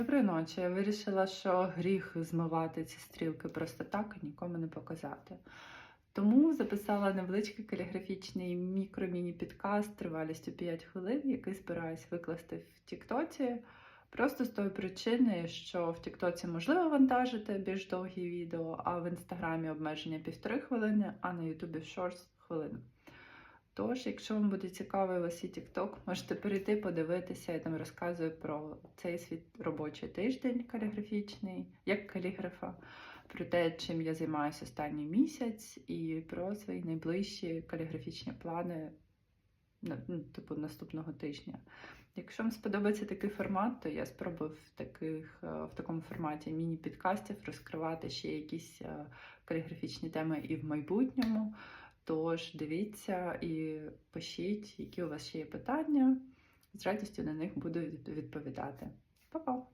Доброї ночі. Я вирішила, що гріх змивати ці стрілки просто так і нікому не показати. Тому записала невеличкий каліграфічний мікро-міні-підкаст тривалістю 5 хвилин, який збираюсь викласти в Тіктоці. Просто з тої причини, що в Тіктоці можливо вантажити більш довгі відео, а в інстаграмі обмеження півтори хвилини, а на Ютубі в Shorts хвилину. Тож, якщо вам буде цікавий вас і TikTok, можете перейти, подивитися. Я там розказую про цей свій робочий тиждень каліграфічний, як каліграфа, про те, чим я займаюся останній місяць, і про свої найближчі каліграфічні плани ну, типу наступного тижня. Якщо вам сподобається такий формат, то я спробую в, таких, е, в такому форматі міні-підкастів розкривати ще якісь е, каліграфічні теми і в майбутньому. Тож дивіться і пишіть, які у вас ще є питання. З радістю на них буду відповідати. Па-па!